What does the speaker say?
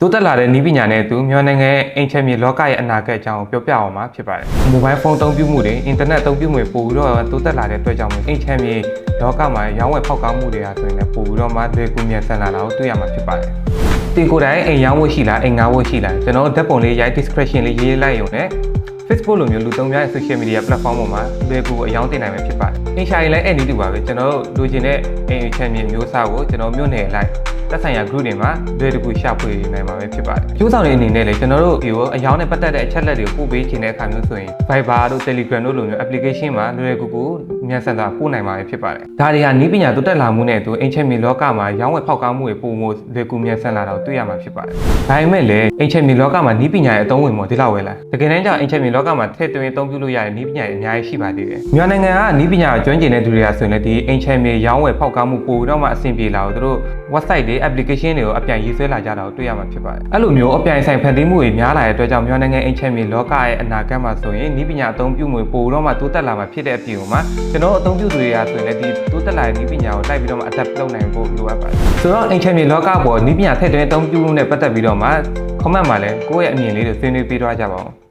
တိုးတက်လာတဲ့နည်းပညာနဲ့အတူမြန်မာနိုင်ငံရဲ့အင်ချက်မြေလောကရဲ့အနာဂတ်အကြောင်းကိုပြောပြအောင်မှာဖြစ်ပါတယ်။မိုဘိုင်းဖုန်းအသုံးပြုမှုတွေအင်တာနက်အသုံးပြုမှုတွေပို့ပြီးတော့တိုးတက်လာတဲ့အတွက်ကြောင့်မို့အင်ချက်မြေလောကမှာရောင်းဝယ်ဖောက်ကားမှုတွေဟာဆိုရင်လည်းပို့ပြီးတော့မှလွယ်ကူမြန်ဆန်လာတာကိုတွေ့ရမှာဖြစ်ပါတယ်။တင်ကိုယ်တိုင်အိမ်ရောင်းဝယ်ရှိလားအိမ်ငါဝယ်ရှိလားကျွန်တော်ဓာတ်ပုံလေးရိုက် description လေးရေးလိုက်ရုံနဲ့ Facebook လိုမျိုးလူသုံးများရဲ့ social media platform ပေါ်မှာလွယ်ကူအယောင်းတင်နိုင်မှာဖြစ်ပါတယ်။အင်ရှာရင်လည်းအဲ့ဒီတူပါပဲကျွန်တော်တို့လိုချင်တဲ့အိမ်ချမ်းမြေမျိုးစားကိုကျွန်တော်မြို့နယ်လိုက် သက်ဆိုင်ရာ group တွေမှာလွယ်တကူရှာဖွေနိုင်မှာပဲဖြစ်ပါတယ်။ကျိုးဆောင်တွေအနေနဲ့လည်းကျွန်တော်တို့ဒီကိုအယောင်းနဲ့ပတ်သက်တဲ့အချက်လက်တွေကိုပို့ပေးခြင်းတဲ့အခါမျိုးဆိုရင် Viber တို့ Telegram တို့လိုမျိုး application မှာလွယ်ကူကူမြန်ဆန်စွာပို့နိုင်မှာပဲဖြစ်ပါတယ်။ဒါတွေဟာနည်းပညာတိုးတက်လာမှုနဲ့အတူအင်ချက်မြေလောကမှာရောင်းဝယ်ဖောက်ကားမှုတွေပုံမှုလွယ်ကူမြန်ဆန်လာတာကိုတွေ့ရမှာဖြစ်ပါတယ်။ဒါပေမဲ့လည်းအင်ချက်မြေလောကမှာနည်းပညာရဲ့အသုံးဝင်မှုဒီလောက်ပဲလား။တကယ်တမ်းကျအင်ချက်မြေလောကမှာထည့်သွင်းအသုံးပြုလို့ရတဲ့နည်းပညာတွေအများကြီးရှိပါသေးတယ်။မြန်မာနိုင်ငံကနည်းပညာကိုကျွမ်းကျင်တဲ့သူတွေကဆိုရင်လည်းဒီအင်ချက်မြေရောင်းဝယ်ဖောက်ကားမှုပိုတော့မှအဆင်ပြေလာတော့သူတို့ website တွေ application တွေကိုအပြိုင်ရေးဆွဲလာကြတာကိုတွေ့ရမှာဖြစ်ပါတယ်။အဲ့လိုမျိုးအပြိုင်ဆိုင်ဖန်တီးမှုတွေများလာတဲ့အတွက်ကြောင့်မြန်မာနိုင်ငံအင်ချက်မြေလောကရဲ့အနာဂတ်မှာဆိုရင်နည်းပညာအသုံးပြုမှုပိုတော့မှတိုးတက်လာမှာဖြစ်တဲ့အပြင်မှာကျွန်တော်အသုံးပြုသူတွေကဆိုရင်လည်းဒီတိုးတက်လာတဲ့နည်းပညာကိုလိုက်ပြီးတော့မှ adapt လုပ်နိုင်ဖို့လိုအပ်ပါတယ်။ဆိုတော့အင်ချက်မြေလောကပေါ်နည်းပညာထည့်သွင်းအသုံးပြုမှုနဲ့ပတ်သက်ပြီးတော့မှ comment မှာလည်းကိုယ့်ရဲ့အမြင်လေးတွေဆွေးနွေးပေးသွားကြပါဦး။